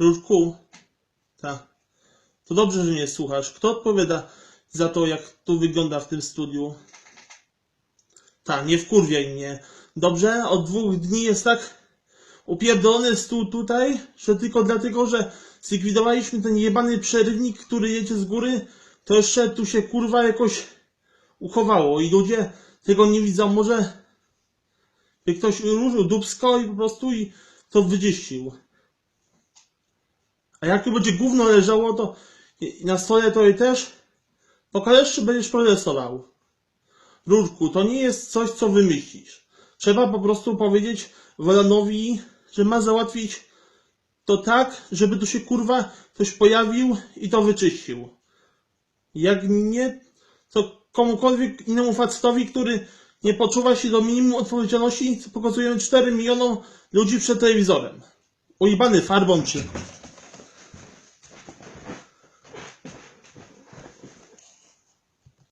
Różku, tak. To dobrze, że mnie słuchasz. Kto odpowiada za to, jak tu wygląda w tym studiu? Tak, nie wkurwiaj mnie. Dobrze? Od dwóch dni jest tak upierdolony stół tutaj, że tylko dlatego, że zlikwidowaliśmy ten jebany przerywnik, który jedzie z góry, to jeszcze tu się kurwa jakoś uchowało i ludzie tego nie widzą. Może ktoś ruszył dubsko i po prostu i to wyczyścił. A jak tu będzie gówno leżało, to na stole to i też pokażesz, czy będziesz protestował. Rurku, to nie jest coś, co wymyślisz. Trzeba po prostu powiedzieć Wolanowi, że ma załatwić to tak, żeby tu się kurwa ktoś pojawił i to wyczyścił. Jak nie, to komukolwiek innemu facetowi, który nie poczuwa się do minimum odpowiedzialności, co pokazują 4 milionom ludzi przed telewizorem. Ujebany farbą czy